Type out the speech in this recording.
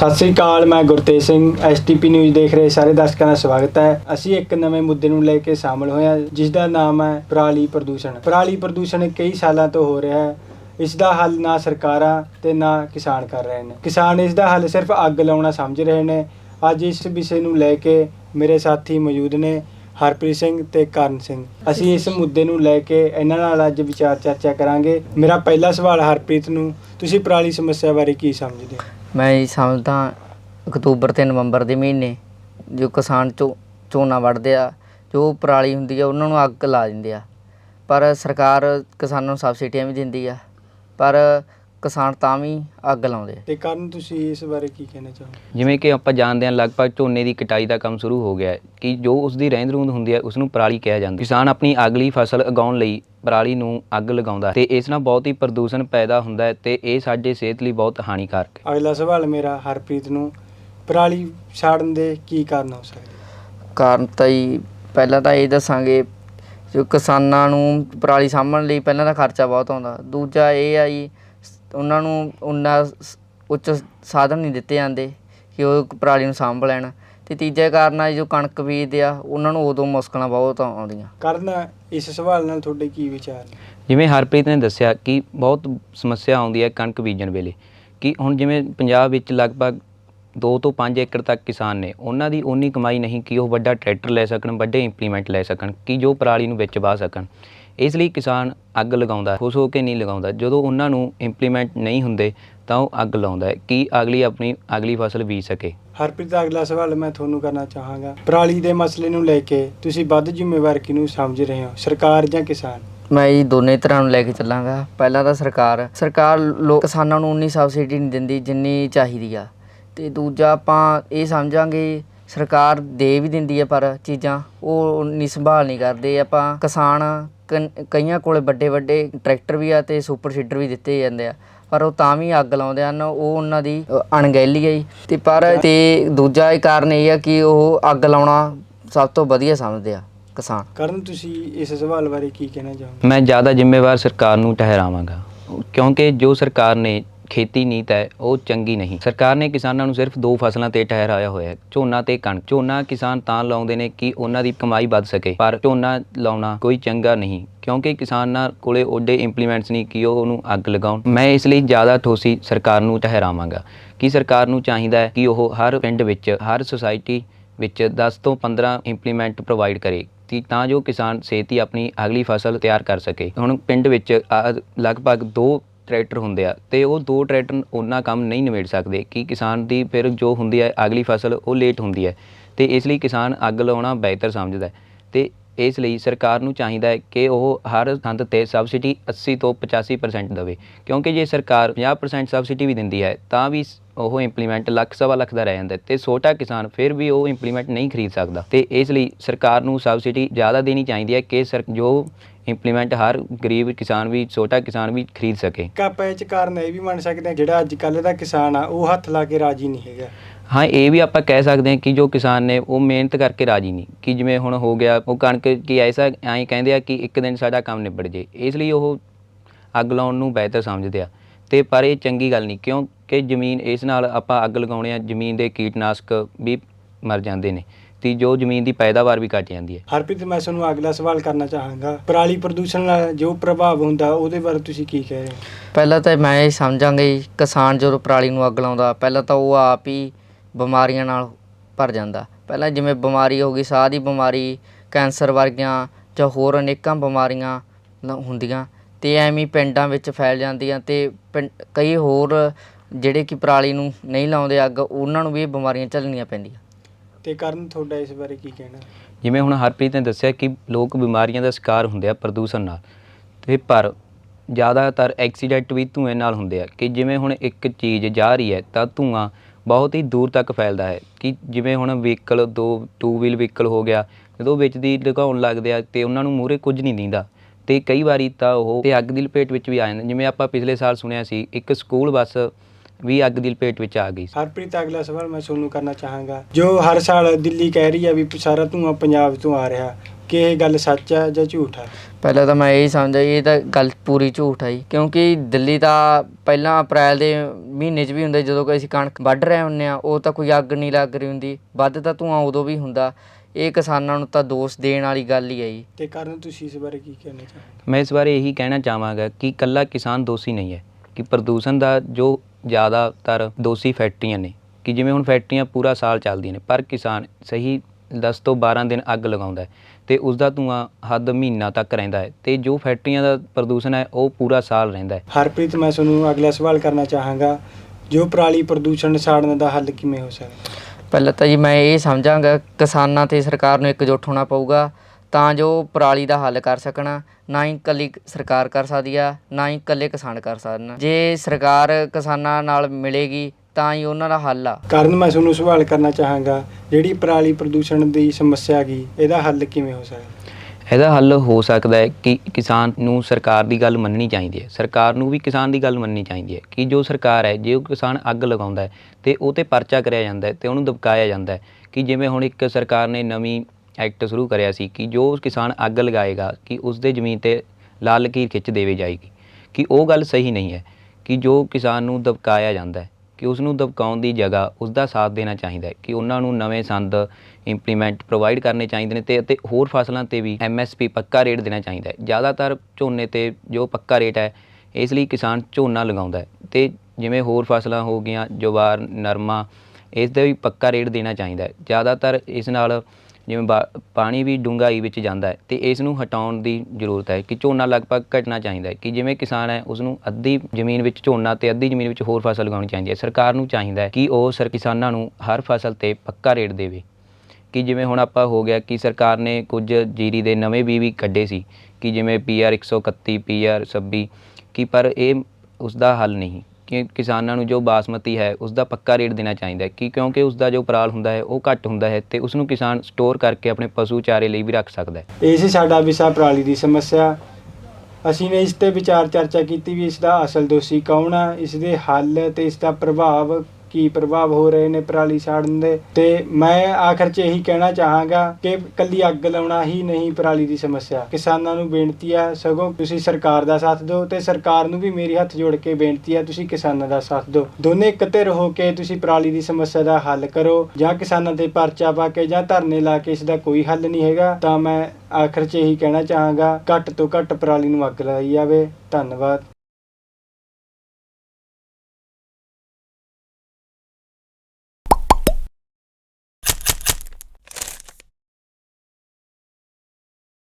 ਸਤਿ ਸ੍ਰੀ ਅਕਾਲ, ਮੈਂ Gurtej Singh STP news ਦੇਖ ਰਹੇ ਸਾਰੇ ਦਰਸ਼ਕਾਂ ਦਾ ਸਵਾਗਤ ਹੈ। ਅਸੀਂ ਇੱਕ ਨਵੇਂ ਮੁੱਦੇ ਨੂੰ ਲੈ ਕੇ ਸ਼ਾਮਲ ਹੋਏ ਹਾਂ ਜਿਸ ਦਾ ਨਾਮ ਹੈ ਪਰਾਲੀ ਪ੍ਰਦੂਸ਼ਣ। ਪਰਾਲੀ ਪ੍ਰਦੂਸ਼ਣ ਕਈ ਸਾਲਾਂ ਤੋਂ ਹੋ ਰਿਹਾ ਹੈ। ਇਸ ਦਾ ਹੱਲ ਨਾ ਸਰਕਾਰਾਂ ਤੇ ਨਾ ਕਿਸਾਨ ਕਰ ਰਹੇ ਨੇ। ਕਿਸਾਨ ਇਸ ਦਾ ਹੱਲ ਸਿਰਫ ਅੱਗ ਲਾਉਣਾ ਸਮਝ ਰਹੇ ਨੇ। ਅੱਜ ਇਸ ਵਿਸ਼ੇ ਨੂੰ ਲੈ ਕੇ ਮੇਰੇ ਸਾਥੀ ਮੌਜੂਦ ਨੇ ਹਰਪ੍ਰੀਤ ਸਿੰਘ ਤੇ ਕਰਨ ਸਿੰਘ। ਅਸੀਂ ਇਸ ਮੁੱਦੇ ਨੂੰ ਲੈ ਕੇ ਇਹਨਾਂ ਨਾਲ ਅੱਜ ਵਿਚਾਰ ਚਰਚਾ ਕਰਾਂਗੇ। ਮੇਰਾ ਪਹਿਲਾ ਸਵਾਲ ਹਰਪ੍ਰੀਤ ਨੂੰ, ਤੁਸੀਂ ਪਰਾਲੀ ਸਮੱਸਿਆ ਬਾਰੇ ਕੀ ਸਮਝਦੇ ਹੋ? ਮੈਂ ਇਹ ਸਮਝਦਾ ਅਕਤੂਬਰ ਤੇ ਨਵੰਬਰ ਦੇ ਮਹੀਨੇ ਜੋ ਕਿਸਾਨ ਝੋ ਝੋਨਾ ਵੱਢਦੇ ਆ, ਜੋ ਪਰਾਲੀ ਹੁੰਦੀ ਆ, ਉਹਨਾਂ ਨੂੰ ਅੱਗ ਲਾ ਦਿੰਦੇ ਆ। ਪਰ ਸਰਕਾਰ ਕਿਸਾਨਾਂ ਨੂੰ ਸਬਸਿਡੀਆਂ ਵੀ ਦਿੰਦੀ ਆ। ਪਰ ਕਿਸਾਨ ਤਾਂ ਵੀ ਅੱਗ ਲਾਉਂਦੇ ਆ। ਤੇ ਕਰਨ ਤੁਸੀਂ ਇਸ ਬਾਰੇ ਕੀ ਕਹਿਣਾ ਚਾਹੋ ਜਿਵੇਂ ਕਿ ਆਪਾਂ ਜਾਣਦੇ ਹਾਂ ਲਗਭਗ ਝੋਨੇ ਦੀ ਕਟਾਈ ਦਾ ਕੰਮ ਸ਼ੁਰੂ ਹੋ ਗਿਆ ਹੈ ਕਿ ਜੋ ਉਸ ਦੀ ਰਹਿੰਦ ਰੂੰਦ ਹੁੰਦੀ ਹੈ ਉਸ ਨੂੰ ਪਰਾਲੀ ਕਿਹਾ ਜਾਂਦਾ ਕਿਸਾਨ ਆਪਣੀ ਅਗਲੀ ਫਸਲ ਉਗਾਉਣ ਲਈ ਪਰਾਲੀ ਨੂੰ ਅੱਗ ਲਗਾਉਂਦਾ ਹੈ ਤੇ ਇਸ ਨਾਲ ਬਹੁਤ ਹੀ ਪ੍ਰਦੂਸ਼ਣ ਪੈਦਾ ਹੁੰਦਾ ਹੈ ਤੇ ਇਹ ਸਾਡੇ ਸਿਹਤ ਲਈ ਬਹੁਤ ਹਾਨੀਕਾਰਕ ਹੈ। ਅਗਲਾ ਸਵਾਲ ਮੇਰਾ ਹਰਪ੍ਰੀਤ ਨੂੰ ਪਰਾਲੀ ਸਾੜਨ ਦੇ ਕੀ ਕਾਰਨ ਹੋ ਸਕਦੇ? ਕਾਰਨ ਤਾਂ ਜੀ ਪਹਿਲਾਂ ਤਾਂ ਇਹ ਦੱਸਾਂਗੇ ਜੋ ਕਿਸਾਨਾਂ ਨੂੰ ਪਰਾਲੀ ਸਾਂਭਣ ਲਈ ਪਹਿਲਾਂ ਤਾਂ ਖਰਚਾ ਬਹੁਤ ਆਉਂਦਾ। ਦੂਜਾ ਇਹ ਆ ਜੀ ਉਹਨਾਂ ਨੂੰ ਉਹਨਾਂ ਸ- ਉੱਚ ਸਾਧਨ ਨਹੀਂ ਦਿੱਤੇ ਜਾਂਦੇ ਕਿ ਉਹ ਪਰਾਲੀ ਨੂੰ ਸਾਂਭ ਲੈਣ। ਤੇ ਤੀਜਾ ਕਾਰਨ ਆ ਜੋ ਕਣਕ ਬੀਜਦੇ ਆ ਉਹਨਾਂ ਨੂੰ ਉਦੋਂ ਮੁਸ਼ਕਲਾਂ ਬਹੁਤ ਆਉਂਦੀਆਂ। ਕਰਨ ਇਸ ਸਵਾਲ ਨਾਲ ਤੁਹਾਡੇ ਕੀ ਵਿਚਾਰ ਨੇ? ਜਿਵੇਂ ਹਰਪ੍ਰੀਤ ਨੇ ਦੱਸਿਆ ਕਿ ਬਹੁਤ ਸਮੱਸਿਆ ਆਉਂਦੀ ਹੈ ਕਣਕ ਬੀਜਣ ਵੇਲੇ ਕਿ ਹੁਣ ਜਿਵੇਂ ਪੰਜਾਬ ਵਿੱਚ ਲਗਭਗ 2 ਤੋਂ 5 ਏਕੜ ਤੱਕ ਕਿਸਾਨ ਨੇ ਉਹਨਾਂ ਦੀ ਓਨੀ ਕਮਾਈ ਨਹੀਂ ਕਿ ਉਹ ਵੱਡਾ ਟਰੈਕਟਰ ਲੈ ਸਕਣ ਵੱਡੇ ਇੰਪਲੀਮੈਂਟ ਲੈ ਸਕਣ ਕਿ ਜੋ ਪਰਾਲੀ ਨੂੰ ਵਿੱਚ ਵਾਹ ਸਕਣ। ਇਸ ਲਈ ਕਿਸਾਨ ਅੱਗ ਲਗਾਉਂਦਾ ਖੁਸ਼ ਹੋ ਕੇ ਨਹੀਂ ਲਗਾਉਂਦਾ। ਜਦੋਂ ਉਹਨਾਂ ਨੂੰ ਇੰਪਲੀਮੈਂਟ ਨਹੀਂ ਹੁੰਦੇ ਤਾਂ ਉਹ ਅੱਗ ਲਾਉਂਦਾ ਹੈ। ਕਿ ਅਗਲੀ ਆਪਣੀ ਅਗਲੀ ਫਸਲ ਬੀਜ ਸਕੇ? ਹਰਪ੍ਰੀਤ ਦਾ ਅਗਲਾ ਸਵਾਲ ਮੈਂ ਤੁਹਾਨੂੰ ਕਰਨਾ ਚਾਹਾਂਗਾ। ਪਰਾਲੀ ਦੇ ਮਸਲੇ ਨੂੰ ਲੈ ਕੇ ਤੁਸੀਂ ਵੱਧ ਜ਼ਿੰਮੇਵਾਰ ਕਿਹਨੂੰ ਸਮਝ ਰਹੇ ਹੋ ਸਰਕਾਰ ਜਾਂ ਕਿਸਾਨ? ਮੈਂ ਜੀ ਦੋਨੇ ਤਰ੍ਹਾਂ ਨੂੰ ਲੈ ਕੇ ਚੱਲਾਂਗਾ। ਪਹਿਲਾਂ ਤਾਂ ਸਰਕਾਰ ਸਰਕਾਰ ਲੋਕ ਕਿਸਾਨਾਂ ਨੂੰ ਉਨੀ ਸਬਸਿਡੀ ਨਹੀਂ ਦਿੰਦੀ ਜਿੰਨੀ ਚਾਹੀਦੀ ਆ। ਤੇ ਦੂਜਾ ਆਪਾਂ ਇਹ ਸਮਝਾਂਗੇ ਸਰਕਾਰ ਦੇ ਵੀ ਦਿੰਦੀ ਹੈ ਪਰ ਚੀਜ਼ਾਂ ਉਹ ਉਨੀ ਸੰਭਾਲ ਨਹੀਂ ਕਰਦੇ। ਆਪਾਂ ਕਿਸਾਨ ਕਨ- ਕਈਆਂ ਕੋਲੇ ਵੱਡੇ ਵੱਡੇ ਟਰੈਕਟਰ ਵੀ ਆ ਤੇ ਸੁਪਰ ਸੀਡਰ ਵੀ ਦਿੱਤੇ ਜਾਂਦੇ ਆ। ਪਰ ਉਹ ਤਾਂ ਵੀ ਅੱਗ ਲਾਉਂਦੇ ਹਨ ਉਹ ਉਹਨਾਂ ਦੀ ਅ, ਅਣਗਹਿਲੀ ਹੈ ਜੀ। ਤੇ ਪਰ ਤੇ ਦੂਜਾ ਇਹ ਕਾਰਨ ਇਹ ਆ ਕਿ ਉਹ ਅੱਗ ਲਾਉਣਾ ਸਭ ਤੋਂ ਵਧੀਆ ਸਮਝਦੇ ਆ ਕਿਸਾਨ। ਕਰਨ ਤੁਸੀਂ ਇਸ ਸਵਾਲ ਬਾਰੇ ਕੀ ਕਹਿਣਾ ਚਾਹੋਗੇ? ਮੈਂ ਜ਼ਿਆਦਾ ਜ਼ਿੰਮੇਵਾਰ ਸਰਕਾਰ ਨੂੰ ਠਹਿਰਾਵਾਂਗਾ। ਕਿਉਂਕਿ ਜੋ ਸਰਕਾਰ ਨੇ ਖੇਤੀ ਨੀਤ ਹੈ, ਉਹ ਚੰਗੀ ਨਹੀਂ। ਸਰਕਾਰ ਨੇ ਕਿਸਾਨਾਂ ਨੂੰ ਸਿਰਫ ਦੋ ਫਸਲਾਂ ਤੇ ਠਹਿਰਾਇਆ ਹੋਇਆ ਹੈ, ਝੋਨਾ ਤੇ ਕਣਕ। ਝੋਨਾ ਕਿਸਾਨ ਤਾਂ ਲਾਉਂਦੇ ਨੇ ਕਿ ਉਹਨਾਂ ਦੀ ਕਮਾਈ ਵੱਧ ਸਕੇ, ਪਰ ਝੋਨਾ ਲਾਉਣਾ ਕੋਈ ਚੰਗਾ ਨਹੀਂ, ਕਿਉਂਕਿ ਕਿਸਾਨਾਂ ਕੋਲੇ ਓਡੇ ਇੰਪਲੀਮੈਂਟਸ ਨਹੀਂ ਕਿ ਉਹ ਉਹਨੂੰ ਅੱਗ ਲਗਾਉਣ। ਮੈਂ ਇਸ ਲਈ ਜ਼ਿਆਦਾ ਠੋਸੀ ਸਰਕਾਰ ਨੂੰ ਠਹਿਰਾਵਾਂਗਾ ਕਿ ਸਰਕਾਰ ਨੂੰ ਚਾਹੀਦਾ ਹੈ ਕਿ ਉਹ ਹਰ ਪਿੰਡ ਵਿੱਚ, ਹਰ ਸੁਸਾਇਟੀ ਵਿੱਚ 10 ਤੋਂ 15 ਇੰਪਲੀਮੈਂਟ ਪ੍ਰੋਵਾਈਡ ਕਰੇ, ਕਿ ਤਾਂ ਜੋ ਕਿਸਾਨ ਛੇਤੀ ਆਪਣੀ ਅਗਲੀ ਫਸਲ ਤਿਆਰ ਕਰ ਸਕੇ। ਹੁਣ ਪਿੰਡ ਵਿੱਚ ਆ ਲਗਭਗ ਦੋ ਟਰੈਕਟਰ ਹੁੰਦੇ ਆ ਤੇ ਉਹ ਦੋ ਟਰੈਕਟਰ ਉਹਨਾਂ ਕੰਮ ਨਹੀਂ ਨਿਬੇੜ ਸਕਦੇ ਕਿ ਕਿਸਾਨ ਦੀ ਫਿਰ ਜੋ ਹੁੰਦੀ ਹੈ ਅਗਲੀ ਫਸਲ ਉਹ ਲੇਟ ਹੁੰਦੀ ਹੈ ਤੇ ਇਸ ਲਈ ਕਿਸਾਨ ਅੱਗ ਲਾਉਣਾ ਬਿਹਤਰ ਸਮਝਦਾ ਹੈ ਤੇ ਇਸ ਲਈ ਸਰਕਾਰ ਨੂੰ ਚਾਹੀਦਾ ਹੈ ਕਿ ਉਹ ਹਰ ਸੰਦ ਤੇ ਸਬਸਿਡੀ 80 ਤੋਂ 85% ਦੇਵੇ। ਕਿਉਂਕਿ ਜੇ ਸਰਕਾਰ 50% ਸਬਸਿਡੀ ਵੀ ਦਿੰਦੀ ਹੈ, ਤਾਂ ਵੀ ਉਹ ਇੰਪਲੀਮੈਂਟ ਲੱਖ, ਸਵਾ ਲੱਖ ਦਾ ਰਹਿ ਜਾਂਦਾ ਹੈ ਤੇ ਛੋਟਾ ਕਿਸਾਨ ਫਿਰ ਵੀ ਉਹ ਇੰਪਲੀਮੈਂਟ ਨਹੀਂ ਖਰੀਦ ਸਕਦਾ। ਤੇ ਇਸ ਲਈ ਸਰਕਾਰ ਨੂੰ ਸਬਸਿਡੀ ਜ਼ਿਆਦਾ ਦੇਣੀ ਚਾਹੀਦੀ ਹੈ ਕਿ ਸਰ ਜੋ ਇੰਪਲੀਮੈਂਟ ਹਰ ਗਰੀਬ ਕਿਸਾਨ ਵੀ ਛੋਟਾ ਕਿਸਾਨ ਵੀ ਖਰੀਦ ਸਕੇ। ਕਾ ਪੈਚ ਕਾਰਨ ਇਹ ਵੀ ਮੰਨ ਸਕਦੇ ਹਾਂ ਜਿਹੜਾ ਅੱਜ ਕੱਲ੍ਹ ਦਾ ਕਿਸਾਨ ਆ ਉਹ ਹੱਥ ਲਾ ਕੇ ਰਾਜੀ ਨਹੀਂ ਹੈਗਾ। ਹਾਂ ਇਹ ਵੀ ਆਪਾਂ ਕਹਿ ਸਕਦੇ ਹਾਂ ਕਿ ਜੋ ਕਿਸਾਨ ਨੇ ਉਹ ਮਿਹਨਤ ਕਰਕੇ ਰਾਜੀ ਨਹੀਂ। ਕਿ ਜਿਵੇਂ ਹੁਣ ਹੋ ਗਿਆ ਉਹ ਕਣਕ ਕੀ ਐਸਾ ਐਂ ਕਹਿੰਦੇ ਆ ਕਿ ਇੱਕ ਦਿਨ ਸਾਡਾ ਕੰਮ ਨਿਬੜ ਜੇ। ਇਸ ਲਈ ਉਹ ਅੱਗ ਲਾਉਣ ਨੂੰ ਬਿਹਤਰ ਸਮਝਦੇ ਆ। ਤੇ ਪਰ ਇਹ ਚੰਗੀ ਗੱਲ ਨਹੀਂ ਕਿਉਂਕਿ ਜ਼ਮੀਨ ਇਸ ਨਾਲ ਆਪਾਂ ਅੱਗ ਲਗਾਉਣੇ ਆ ਜ਼ਮੀਨ ਦੇ ਕੀਟਨਾਸ਼ਕ ਵੀ ਮਰ ਜਾਂਦੇ ਨੇ। ਤੇ ਜੋ ਜ਼ਮੀਨ ਦੀ ਪੈਦਾਵਾਰ ਵੀ ਘਟ ਜਾਂਦੀ ਹੈ। ਹਰਪ੍ਰੀਤ ਮੈਂ ਤੁਹਾਨੂੰ ਅਗਲਾ ਸਵਾਲ ਕਰਨਾ ਚਾਹਾਂਗਾ। ਪਰਾਲੀ ਪ੍ਰਦੂਸ਼ਣ ਨਾਲ ਜੋ ਪ੍ਰਭਾਵ ਹੁੰਦਾ ਉਹਦੇ ਬਾਰੇ ਤੁਸੀਂ ਕੀ ਕਹਿ ਰਹੇ ਹੋ? ਪਹਿਲਾਂ ਤਾਂ ਮੈਂ ਇਹ ਸਮਝਾਂਗਾ ਜੀ ਕਿਸਾਨ ਜਦੋਂ ਪਰਾਲੀ ਨੂੰ ਅੱਗ ਲਾਉਂਦਾ ਪਹਿਲਾਂ ਤਾਂ ਉਹ ਆਪ ਹੀ ਬਿਮਾਰੀਆਂ ਨਾਲ ਭਰ ਜਾਂਦਾ। ਪਹਿਲਾਂ ਜਿਵੇਂ ਬਿਮਾਰੀ ਹੋ ਗਈ ਸਾਹ ਦੀ ਬਿਮਾਰੀ ਕੈਂਸਰ ਵਰਗੀਆਂ ਜਾਂ ਹੋਰ ਅਨੇਕਾਂ ਬਿਮਾਰੀਆਂ ਨ- ਹੁੰਦੀਆਂ ਤੇ ਐਵੇਂ ਹੀ ਪਿੰਡਾਂ ਵਿੱਚ ਫੈਲ ਜਾਂਦੀਆਂ ਤੇ ਪਿੰਡ ਕਈ ਹੋਰ ਜਿਹੜੇ ਕਿ ਪਰਾਲੀ ਨੂੰ ਨਹੀਂ ਲਾਉਂਦੇ ਅੱਗ ਉਹਨਾਂ ਨੂੰ ਵੀ ਇਹ ਬਿਮਾਰੀਆਂ ਝੱਲਣੀਆਂ ਪੈਂਦੀਆਂ। ਤੇ ਕਰਨ ਤੁਹਾਡਾ ਇਸ ਬਾਰੇ ਕੀ ਕਹਿਣਾ? ਜਿਵੇਂ ਹੁਣ ਹਰਪ੍ਰੀਤ ਨੇ ਦੱਸਿਆ ਕਿ ਲੋਕ ਬਿਮਾਰੀਆਂ ਦਾ ਸ਼ਿਕਾਰ ਹੁੰਦੇ ਆ ਪ੍ਰਦੂਸ਼ਣ ਨਾਲ, ਤੇ ਪਰ ਜ਼ਿਆਦਾਤਰ ਐਕਸੀਡੈਂਟ ਵੀ ਧੂਏ ਨਾਲ ਹੁੰਦੇ ਆ, ਕਿ ਜਿਵੇਂ ਹੁਣ ਇੱਕ ਚੀਜ਼ ਜਾ ਰਹੀ ਹੈ ਤਾਂ ਧੂਆਂ ਬਹੁਤ ਹੀ ਦੂਰ ਤੱਕ ਫੈਲਦਾ ਹੈ, ਕਿ ਜਿਵੇਂ ਹੁਣ ਵਹੀਕਲ ਦੋ ਟੂ ਵੀਲ ਵਹੀਕਲ ਹੋ ਗਿਆ, ਜਦੋਂ ਵਿੱਚ ਦੀ ਲਗਾਉਣ ਲੱਗਦੇ ਆ ਤੇ ਉਹਨਾਂ ਨੂੰ ਮੂਹਰੇ ਕੁਝ ਨਹੀਂ ਦਿੰਦਾ, ਤੇ ਕਈ ਵਾਰੀ ਤਾਂ ਉਹ ਤੇ ਅੱਗ ਦੀ ਲਪੇਟ ਵਿੱਚ ਵੀ ਆ ਜਾਂਦੇ ਜਿਵੇਂ ਆਪਾਂ ਪਿਛਲੇ ਸਾਲ ਸੁਣਿਆ ਸੀ, ਇੱਕ ਸਕੂਲ ਬੱਸ ਵੀ ਅੱਗ ਦੀ ਲਪੇਟ ਵਿੱਚ ਆ ਗਈ ਸੀ। ਹਰਪ੍ਰੀਤ ਅਗਲਾ ਸਵਾਲ ਮੈਂ ਤੁਹਾਨੂੰ ਕਰਨਾ ਚਾਹਾਂਗਾ। ਜੋ ਹਰ ਸਾਲ ਦਿੱਲੀ ਕਹਿ ਰਹੀ ਹੈ ਵੀ ਸਾਰਾ ਧੂੰਆਂ ਪੰਜਾਬ ਤੋਂ ਆ ਰਿਹਾ ਕਿ ਇਹ ਗੱਲ ਸੱਚ ਹੈ ਜਾਂ ਝੂਠ ਹੈ ਪਹਿਲਾਂ ਤਾਂ ਮੈਂ ਇਹ ਸਮਝਦਾ ਇਹ ਤਾਂ ਗੱਲ ਪੂਰੀ ਝੂਠ ਹੈ ਜੀ। ਕਿਉਂਕਿ ਦਿੱਲੀ ਤਾਂ ਪਹਿਲਾਂ ਅਪ੍ਰੈਲ ਦੇ ਮਹੀਨੇ 'ਚ ਵੀ ਹੁੰਦਾ ਜਦੋਂ ਕੋਈ ਅਸੀਂ ਕਣਕ ਵੱਢ ਰਹੇ ਹੁੰਦੇ ਆ ਉਹ ਤਾਂ ਕੋਈ ਅੱਗ ਨਹੀਂ ਲੱਗ ਰਹੀ ਹੁੰਦੀ। ਵੱਧ ਤਾਂ ਧੂੰਆਂ ਉਦੋਂ ਵੀ ਹੁੰਦਾ। ਇਹ ਕਿਸਾਨਾਂ ਨੂੰ ਤਾਂ ਦੋਸ਼ ਦੇਣ ਵਾਲੀ ਗੱਲ ਹੀ ਹੈ ਜੀ। ਤੇ ਕਰਨ ਤੁਸੀਂ ਇਸ ਬਾਰੇ ਕੀ ਕਹਿਣਾ ਚਾਹੋਗੇ? ਮੈਂ ਇਸ ਬਾਰੇ ਇਹੀ ਕਹਿਣਾ ਚਾਹਾਂਗਾ ਕਿ ਕੱਲਾ ਕਿਸਾਨ ਦੋਸ਼ੀ ਨਹੀਂ ਹੈ ਕਿ ਪ੍ਰਦੂਸ਼ਣ ਦਾ ਜੋ ਜ਼ਿਆਦਾਤਰ ਦੋਸ਼ੀ ਫੈਕਟਰੀਆਂ ਨੇ ਕਿ ਜਿਵੇਂ ਹੁਣ ਫੈਕਟਰੀਆਂ ਪੂਰਾ ਸਾਲ ਚੱਲਦੀਆਂ ਨੇ ਪਰ ਕਿਸਾਨ ਸਹੀ 10 ਤੋਂ 12 ਦਿਨ ਅੱਗ ਲਗਾਉਂਦਾ ਹੈ ਤੇ ਉਸ ਦਾ ਧੂੰਆਂ ਹੱਦ ਮਹੀਨਾ ਤੱਕ ਰਹਿੰਦਾ ਹੈ ਤੇ ਜੋ ਫੈਕਟਰੀਆਂ ਦਾ ਪ੍ਰਦੂਸ਼ਣ ਹੈ ਉਹ ਪੂਰਾ ਸਾਲ ਰਹਿੰਦਾ ਹੈ। ਹਰਪ੍ਰੀਤ ਮੈਂ ਤੁਹਾਨੂੰ ਅਗਲਾ ਸਵਾਲ ਕਰਨਾ ਚਾਹਾਂਗਾ ਜੋ ਪਰਾਲੀ ਪ੍ਰਦੂਸ਼ਣ ਸਾੜਨ ਦਾ ਹੱਲ ਕਿਵੇਂ ਹੋ ਸਕਦਾ ਪਹਿਲਾਂ ਤਾਂ ਜੀ ਮੈਂ ਇਹ ਸਮਝਾਂਗਾ ਕਿਸਾਨਾਂ ਤੇ ਸਰਕਾਰ ਨੂੰ ਇਕਜੁੱਟ ਹੋਣਾ ਪਊਗਾ। ਤਾਂ ਜੋ ਪਰਾਲੀ ਦਾ ਹੱਲ ਕਰ ਸਕਣ ਨਾ ਹੀ ਇਕੱਲੀ ਸਰਕਾਰ ਕਰ ਸਕਦੀ ਆ ਨਾ ਹੀ ਇਕੱਲੇ ਕਿਸਾਨ ਕਰ ਸਕਣ। ਜੇ ਸਰਕਾਰ ਕਿਸਾਨਾਂ ਨਾਲ ਮਿਲੇਗੀ ਤਾਂ ਹੀ ਉਹਨਾਂ ਦਾ ਹੱਲ ਆ। ਕਰਨ ਮੈਂ ਤੁਹਾਨੂੰ ਸਵਾਲ ਕਰਨਾ ਚਾਹਾਂਗਾ ਜਿਹੜੀ ਪਰਾਲੀ ਪ੍ਰਦੂਸ਼ਣ ਦੀ ਸਮੱਸਿਆ ਗਈ ਇਹਦਾ ਹੱਲ ਕਿਵੇਂ ਹੋ ਸਕਦਾ? ਇਹਦਾ ਹੱਲ ਹੋ ਸਕਦਾ ਹੈ ਕਿ ਕਿਸਾਨ ਨੂੰ ਸਰਕਾਰ ਦੀ ਗੱਲ ਮੰਨਣੀ ਚਾਹੀਦੀ ਹੈ। ਸਰਕਾਰ ਨੂੰ ਵੀ ਕਿਸਾਨ ਦੀ ਗੱਲ ਮੰਨਣੀ ਚਾਹੀਦੀ ਹੈ ਕਿ ਜੋ ਸਰਕਾਰ ਹੈ ਜੇ ਉਹ ਕਿਸਾਨ ਅੱਗ ਲਗਾਉਂਦਾ ਹੈ ਤੇ ਉਹ ਤੇ ਪਰਚਾ ਕਰਿਆ ਜਾਂਦਾ ਹੈ ਤੇ ਉਹਨੂੰ ਦਬਕਾਇਆ ਜਾਂਦਾ ਹੈ ਕਿ ਜਿਵੇਂ ਹੁਣ ਇੱਕ ਸਰਕਾਰ ਨੇ ਨਵੀਂ ਐਕਟ ਸ਼ੁਰੂ ਕਰਿਆ ਸੀ ਕਿ ਜੋ ਕਿਸਾਨ ਅੱਗ ਲਗਾਏਗਾ ਕਿ ਉਸ ਦੇ ਜ਼ਮੀਨ ਤੇ ਲਾਲ ਲਕੀਰ ਖਿੱਚ ਦੇਵੇ ਜਾਏਗੀ, ਕਿ ਉਹ ਗੱਲ ਸਹੀ ਨਹੀਂ ਹੈ, ਕਿ ਜੋ ਕਿਸਾਨ ਨੂੰ ਦਬਕਾਇਆ ਜਾਂਦਾ ਹੈ, ਕਿ ਉਸ ਨੂੰ ਦਬਕਾਉਣ ਦੀ ਜਗ੍ਹਾ ਉਸ ਦਾ ਸਾਥ ਦੇਣਾ ਚਾਹੀਦਾ ਹੈ, ਕਿ ਉਹਨਾਂ ਨੂੰ ਨਵੇਂ ਸੰਦ ਇੰਪਲੀਮੈਂਟ ਪ੍ਰੋਵਾਈਡ ਕਰਨੇ ਚਾਹੀਦੇ ਨੇ ਤੇ, ਅਤੇ ਹੋਰ ਫਸਲਾਂ ਤੇ ਵੀ ਐਮਐਸਪੀ ਪੱਕਾ ਰੇਟ ਦੇਣਾ ਚਾਹੀਦਾ ਹੈ। ਜ਼ਿਆਦਾਤਰ ਝੋਨੇ ਤੇ ਜੋ ਪੱਕਾ ਰੇਟ ਹੈ, ਇਸ ਲਈ ਕਿਸਾਨ ਝੋਨਾ ਲਗਾਉਂਦਾ ਹੈ ਤੇ ਜਿਵੇਂ ਹੋਰ ਫਸਲਾਂ ਹੋ ਗਈਆਂ, ਜਵਾਰ, ਨਰਮਾ, ਇਸ ਦਾ ਵੀ ਪੱਕਾ ਰੇਟ ਦੇਣਾ ਚਾਹੀਦਾ ਹੈ। ਜ਼ਿਆਦਾਤਰ ਇਸ ਨਾਲ ਜਿਵੇਂ ਬਾ- ਪਾਣੀ ਵੀ ਡੂੰਘਾਈ ਵਿੱਚ ਜਾਂਦਾ ਹੈ ਤੇ ਇਸ ਨੂੰ ਹਟਾਉਣ ਦੀ ਜ਼ਰੂਰਤ ਹੈ ਕਿ ਝੋਨਾ ਲਗਭਗ ਘਟਣਾ ਚਾਹੀਦਾ ਹੈ ਕਿ ਜਿਵੇਂ ਕਿਸਾਨ ਹੈ ਉਸ ਨੂੰ ਅੱਧੀ ਜ਼ਮੀਨ ਵਿੱਚ ਝੋਨਾ ਤੇ ਅੱਧੀ ਜ਼ਮੀਨ ਵਿੱਚ ਹੋਰ ਫਸਲ ਉਗਾਉਣੀ ਚਾਹੀਦੀ ਹੈ। ਸਰਕਾਰ ਨੂੰ ਚਾਹੀਦਾ ਹੈ ਕਿ ਉਹ ਸਰ, ਕਿਸਾਨਾਂ ਨੂੰ ਹਰ ਫਸਲ ਤੇ ਪੱਕਾ ਰੇਟ ਦੇਵੇ। ਕਿ ਜਿਵੇਂ ਹੁਣ ਆਪਾਂ ਹੋ ਗਿਆ ਕਿ ਸਰਕਾਰ ਨੇ ਕੁਝ ਜੀਰੀ ਦੇ ਨਵੇਂ ਬੀਜ ਵੀ ਕੱਢੇ ਸੀ, ਕਿ ਜਿਵੇਂ ਪੀਆਰ 131 ਪੀਆਰ 26 ਕਿ ਪਰ ਇਹ ਉਸ ਦਾ ਹੱਲ ਨਹੀਂ। ਕਿ ਕਿਸਾਨਾਂ ਨੂੰ ਜੋ ਬਾਸਮਤੀ ਹੈ ਉਸ ਦਾ ਪੱਕਾ ਰੇਟ ਦੇਣਾ ਚਾਹੀਦਾ ਹੈ। ਕਿ ਕਿਉਂਕਿ ਉਸ ਦਾ ਜੋ ਪਰਾਲ ਹੁੰਦਾ ਹੈ, ਉਹ ਘੱਟ ਹੁੰਦਾ ਹੈ ਤੇ ਉਸ ਨੂੰ ਕਿਸਾਨ ਸਟੋਰ ਕਰਕੇ ਆਪਣੇ ਪਸ਼ੂ ਚਾਰੇ ਲਈ ਵੀ ਰੱਖ ਸਕਦਾ ਹੈ। ਇਹ ਸੀ ਸਾਡਾ ਵਿਸ਼ਾ ਪਰਾਲੀ ਦੀ ਸਮੱਸਿਆ। ਅਸੀਂ ਨੇ ਇਸ ਤੇ ਵਿਚਾਰ ਚਰਚਾ ਕੀਤੀ ਵੀ ਇਸ ਦਾ ਅਸਲ ਦੋਸ਼ੀ ਕੌਣ ਹੈ, ਇਸ ਦੇ ਹੱਲ ਤੇ ਇਸ ਦਾ ਪ੍ਰਭਾਵ ਕੀ ਪ੍ਰਭਾਵ ਹੋ ਰਹੇ ਨੇ ਪਰਾਲੀ ਸਾੜਨ ਦੇ। ਤੇ ਮੈਂ ਆਖਰ 'ਚ ਇਹੀ ਕਹਿਣਾ ਚਾਹਾਂਗਾ ਕਿ ਕੱਲੀ ਅੱਗ ਲਾਉਣਾ ਹੀ ਨਹੀਂ ਪਰਾਲੀ ਦੀ ਸਮੱਸਿਆ। ਕਿਸਾਨਾਂ ਨੂੰ ਬੇਨਤੀ ਹੈ ਸਗੋਂ ਤੁਸੀਂ ਸਰਕਾਰ ਦਾ ਸਾਥ ਦਿਓ ਤੇ ਸਰਕਾਰ ਨੂੰ ਵੀ ਮੇਰੀ ਹੱਥ ਜੋੜ ਕੇ ਬੇਨਤੀ ਹੈ ਤੁਸੀਂ ਕਿਸਾਨਾਂ ਦਾ ਸਾਥ ਦਿਓ। ਦੋਨੇ ਇਕੱਤਰ ਹੋ ਕੇ ਤੁਸੀਂ ਪਰਾਲੀ ਦੀ ਸਮੱਸਿਆ ਦਾ ਹੱਲ ਕਰੋ ਜਾਂ ਕਿਸਾਨਾਂ ਤੇ ਪਰਚਾ ਪਾ ਕੇ ਜਾਂ ਧਰਨੇ ਲਾ ਕੇ ਇਸ ਦਾ ਕੋਈ ਹੱਲ ਨਹੀਂ ਹੈਗਾ, ਤਾਂ ਮੈਂ ਆਖਰ 'ਚ ਇਹੀ ਕਹਿਣਾ ਚਾਹਾਂਗਾ, ਘੱਟ ਤੋਂ ਘੱਟ ਪਰਾਲੀ ਨੂੰ ਅੱਗ ਲਾਈ ਜਾਵੇ। ਧੰਨਵਾਦ।